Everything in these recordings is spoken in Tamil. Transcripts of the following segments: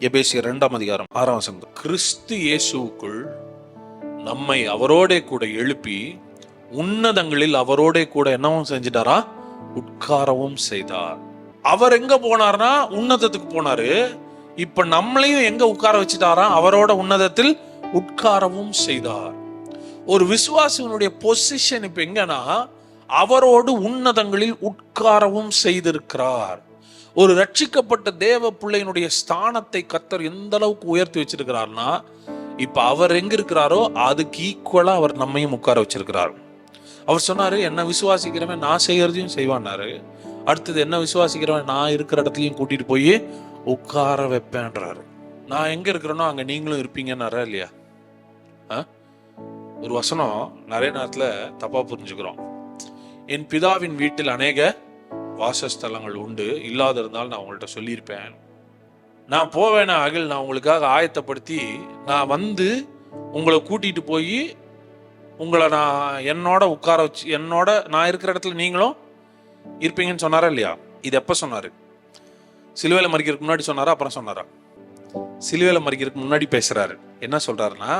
எபேசிய இரண்டாம் அதிகாரம் ஆறாம் வசனம். கிறிஸ்து இயேசுவுக்குள் நம்மை அவரோடே கூட எழுப்பி உன்னதங்களில் அவரோடே கூட என்னவும் செஞ்சிட்டாரா? உட்காரவும் செய்தார். அவர் எங்க போனார்னா? உன்னதத்துக்கு போனாரு. இப்ப நம்மளையும் எங்க உட்கார வச்சுட்டாரா? அவரோட உன்னதத்தில் உட்காரவும் செய்தார். ஒரு விசுவாசிகளுடைய பொசிஷன் இப்ப எங்கன்னா அவரோடு உன்னதங்களில் உட்காரவும் செய்திருக்கிறார். ஒரு ரட்சிக்கப்பட்ட தேவ பிள்ளையினுடைய ஸ்தானத்தை கத்தர் எந்த அளவுக்கு உயர்த்தி வச்சிருக்கிறார்னா இப்ப அவர் எங்க இருக்கிறாரோ அதுக்கு ஈக்குவலா அவர் நம்மையும் உட்கார வச்சிருக்கிறார். அவர் சொன்னாரு என்ன விசுவாசிக்கிறவன் நான் செய்யறதையும் செய்வான்னாரு. அடுத்தது என்ன விசுவாசிக்கிறவன் நான் இருக்கிற இடத்துலையும் கூட்டிட்டு போய் உட்கார வைப்பேன்றாரு. நான் எங்க இருக்கிறேனோ அங்க நீங்களும் இருப்பீங்கன்னாரா இல்லையா? ஒரு வசனம் நிறைய நேரத்துல தப்பா புரிஞ்சுக்கிறோம். என் பிதாவின் வீட்டில் அநேக வாசஸ்தலங்கள் உண்டு. இல்லாத இருந்தால் நான் உங்கள்கிட்ட சொல்லியிருப்பேன். நான் போவேனா அகில் நான் உங்களுக்காக ஆயத்தப்படுத்தி நான் வந்து உங்களை கூட்டிட்டு போய் உங்களை நான் என்னோட உட்கார வச்சு என்னோட நான் இருக்கிற இடத்துல நீங்களும் இருப்பீங்கன்னு சொன்னாரா இல்லையா? இது எப்போ சொன்னாரு? சிலுவையில் மறிக்கிறதுக்கு முன்னாடி சொன்னாரா? அப்புறம் சொன்னாரா? சிலுவையில் மறிக்கிறதுக்கு முன்னாடி பேசுறாரு. என்ன சொல்றாருன்னா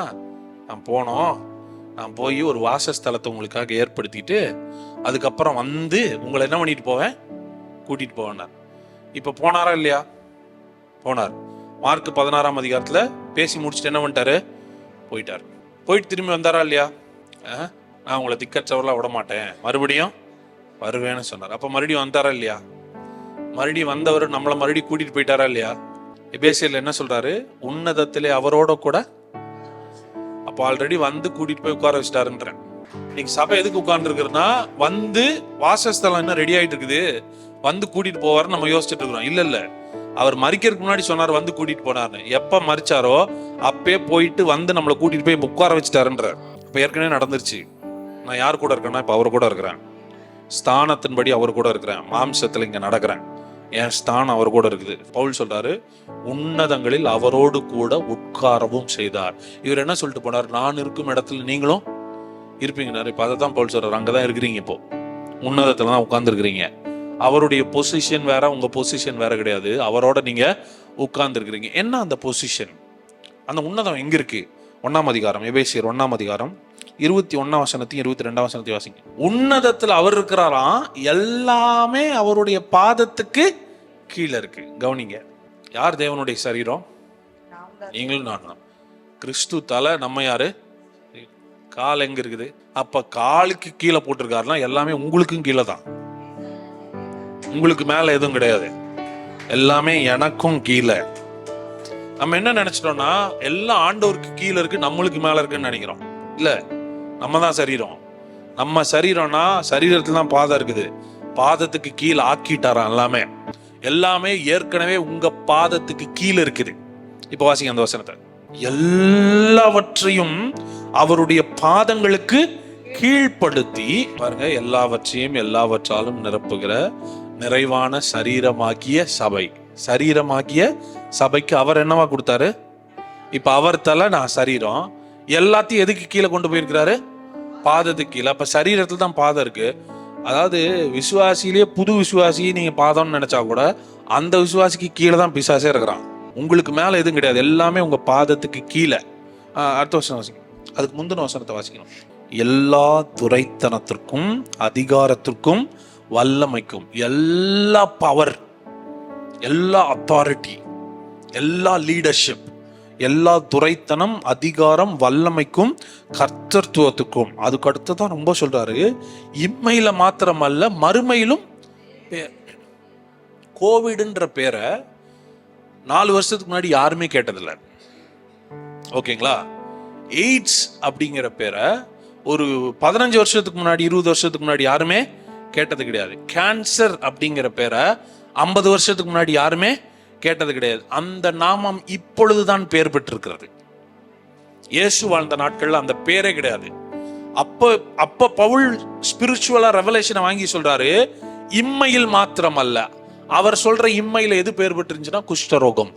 நான் போனோம். நான் போய் ஒரு வாசஸ்தலத்தை உங்களுக்காக ஏற்படுத்திட்டு அதுக்கப்புறம் வந்து உங்களை என்ன பண்ணிட்டு போவேன்? கூட்டிட்டு போவேன் இப்போ போனாரா இல்லையா? போனார். மார்க் பதினாறாம் அதிகாரத்தில் பேசி முடிச்சுட்டு என்ன பண்ணிட்டாரு? போயிட்டார். போயிட்டு திரும்பி வந்தாரா இல்லையா? ஆ? நான் உங்களை திக்கச்சவரெலாம் விட மாட்டேன். மறுபடியும் வருவேன்னு சொன்னார். அப்போ மறுபடியும் வந்தாரா இல்லையா? மறுபடியும் வந்தவர் நம்மளை மறுபடியும் கூட்டிட்டு போயிட்டாரா இல்லையா? எபேசியர்ல என்ன சொல்றாரு? உன்னதத்திலே அவரோட கூட அப்போ ஆல்ரெடி வந்து கூட்டிட்டு போய் உட்கார வச்சிட்டாருன்றேன். இன்னைக்கு சபை எதுக்கு உட்கார்ந்துருக்குன்னா வந்து வாசஸ்தலம் என்ன ரெடி ஆயிட்டு இருக்குது. வந்து கூட்டிட்டு போவாருன்னு நம்ம யோசிச்சுட்டு இருக்கிறோம். இல்ல இல்ல. அவர் மறிக்கிறதுக்கு முன்னாடி சொன்னார் வந்து கூட்டிட்டு போனார்னு எப்ப மறிச்சாரோ அப்பே போயிட்டு வந்து நம்மளை கூட்டிட்டு போய் உட்கார வச்சுட்டாருன்ற இப்ப ஏற்கனவே நடந்துருச்சு. நான் யார் கூட இருக்கேன்னா இப்ப அவர் கூட இருக்கிறேன். ஸ்தானத்தின்படி அவர் கூட இருக்கிறேன். மாம்சத்துல இங்க நடக்கிறேன். என் ஸ்தானம் அவர் கூட இருக்குது. பவுல் சொல்றாரு உன்னதங்களில் அவரோடு கூட உட்காரவும் செய்தார். இவர் என்ன சொல்லிட்டு போனார்? நான் இருக்கும் இடத்துல நீங்களும் இருப்பீங்கன்னாரு இப்போ அதை தான் பவுல் சொல்றாரு. அங்கதான் இருக்கிறீங்க இப்போ. உன்னதத்துல தான் உட்கார்ந்துருக்கிறீங்க. அவருடைய பொசிஷன் வேற உங்க பொசிஷன் வேற கிடையாது. அவரோட நீங்க உட்கார்ந்துருக்கிறீங்க. என்ன அந்த பொசிஷன் அந்த உன்னதம் எங்க இருக்கு? ஒன்னாம் அதிகாரம் எபேசியர் ஒன்னாம் அதிகாரம் இருபத்தி ஒன்னாம் வசனத்தையும் இருபத்தி ரெண்டாம் வசனத்தையும் வாசிங்க. உன்னதத்தில் அவர் இருக்கிறாராம் எல்லாமே அவருடைய பாதத்துக்கு கீழே இருக்கு. கவனிங்க யார் தேவனுடைய சரீரம்? நீங்களும் நான் கிறிஸ்து தலை நம்ம யாரு? கால் எங்க இருக்குது? அப்ப காலுக்கு கீழே போட்டிருக்காருனா எல்லாமே உங்களுக்கும் கீழே தான். உங்களுக்கு மேல எதுவும் கிடையாது. எல்லாமே எனக்கும் கீழே. நம்ம என்ன நினைச்சிட்டோம்னா எல்லாம் ஆண்டவருக்கு கீழே இருக்கு நம்மளுக்கு மேல இருக்குன்னு நினைக்கிறோம். இல்ல. நம்ம தான் சரீரம். நம்ம சரீரம்னா சரீரத்துல தான் பாதம் இருக்குது. பாதத்துக்கு கீழே ஆக்கிட்டாராம் எல்லாமே. எல்லாமே ஏற்கனவே உங்க பாதத்துக்கு கீழே இருக்குது. இப்போ வாசிங்க அந்த வசனத்தை. எல்லாவற்றையும் அவருடைய பாதங்களுக்கு கீழ்ப்படுத்தி பாருங்க எல்லாவற்றையும் எல்லாவற்றாலும் நிரப்புகிற நிறைவான சரீரமாகிய சபை. சரீரமாகிய சபைக்கு அவர் என்னவா கொடுத்தாரு? இப்ப அவர் தலை நான் சரீரம். எல்லாத்தையும் எதுக்கு கீழே கொண்டு போயிருக்கிறாரு? பாதத்துக்கு கீழே. அப்போ சரீரத்தில் தான் பாதம் இருக்குது அதாவது விசுவாசியிலேயே புது விசுவாசி நீங்கள் பாதம்னு நினச்சா கூட அந்த விசுவாசிக்கு கீழே தான் பிசாசே இருக்கிறான். உங்களுக்கு மேலே எதுவும் கிடையாது. எல்லாமே உங்கள் பாதத்துக்கு கீழே. அடுத்த வசனம் வாசிக்கணும். அதுக்கு முந்தின வசனத்தை வாசிக்கணும். எல்லா துரைத்தனத்திற்கும் அதிகாரத்திற்கும் வல்லமைக்கும் எல்லா பவர் எல்லா அத்தாரிட்டி எல்லா லீடர்ஷிப் எல்லா துறைத்தனம் அதிகாரம் வல்லமைக்கும் கர்த்தத்துவத்துக்கும். அதுக்கு அடுத்து தான் ரொம்ப சொல்றாரு இம்மையில மாத்திரமல்ல மறுமையிலும் கோவிடுன்ற பேரை நாலு வருஷத்துக்கு முன்னாடி யாருமே கேட்டதில்லை. ஓகேங்களா? எய்ட்ஸ் அப்படிங்கிற பேரை ஒரு பதினஞ்சு வருஷத்துக்கு முன்னாடி இருபது வருஷத்துக்கு முன்னாடி யாருமே கேட்டது கிடையாது. கேன்சர் அப்படிங்கிற பேரை ஐம்பது வருஷத்துக்கு முன்னாடி யாருமே கேட்டது கிடையாது. அந்த நாமம் இப்பொழுதுதான் பெயர் பெற்றிருக்கிறது. இயேசு வாழ்ந்த நாட்கள்ல அந்த பேரே கிடையாது. அப்ப அப்ப பவுல் ஸ்பிரிச்சுவலா ரெவலேஷனை வாங்கி சொல்றாரு இம்மையில் மாத்திரம் அல்ல அவர் சொல்ற இம்மையில எது பேர் பெற்றிருந்துச்சுன்னா குஷ்டரோகம்.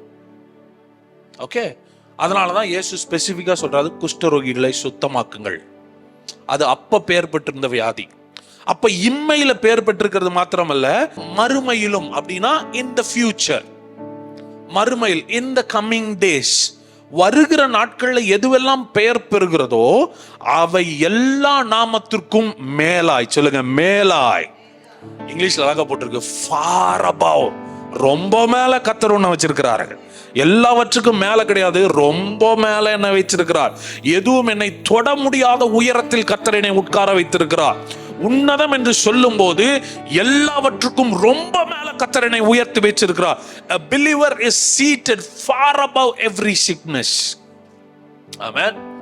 ஓகே அதனாலதான் இயேசு ஸ்பெசிபிக்கா சொல்றாரு குஷ்டரோகிகளை சுத்தமாக்குங்கள். அது அப்ப பெயர் பெற்றிருந்த வியாதி. அப்ப இம்மையில பெயர் பெற்றிருக்கிறது மாத்திரமல்ல மறுமையிலும். அப்படின்னா இன் த ஃபியூச்சர் மறுமையில் இந்த கம்மிங் டேஸ் வருகிற நாட்களில் எதுவெல்லாம் பெயர் பெறுகிறதோ அவை எல்லா நாமத்திற்கும் மேலாய் சொல்லுங்க மேலாய். இங்கிலீஷ்ல அழகா போட்டிருக்கு ஃபார் above. ரொம்ப மேல கத்தர் ஒண்ண வச்சிருக்கிறார்கள் எல்லாவற்றுக்கும் மேல கிடையாது ரொம்ப மேல என்ன வச்சிருக்கிறார் எதுவும் என்னை தொட முடியாத உயரத்தில் கத்தர் என்னை உட்கார வைத்திருக்கிறார். உன்னதம் என்று சொல்லும்போது எல்லாவற்றுக்கும் ரொம்ப மேல கத்தரனை உயர்த்தி வச்சிருக்கிறார் a believer is seated far above every sickness. Amen.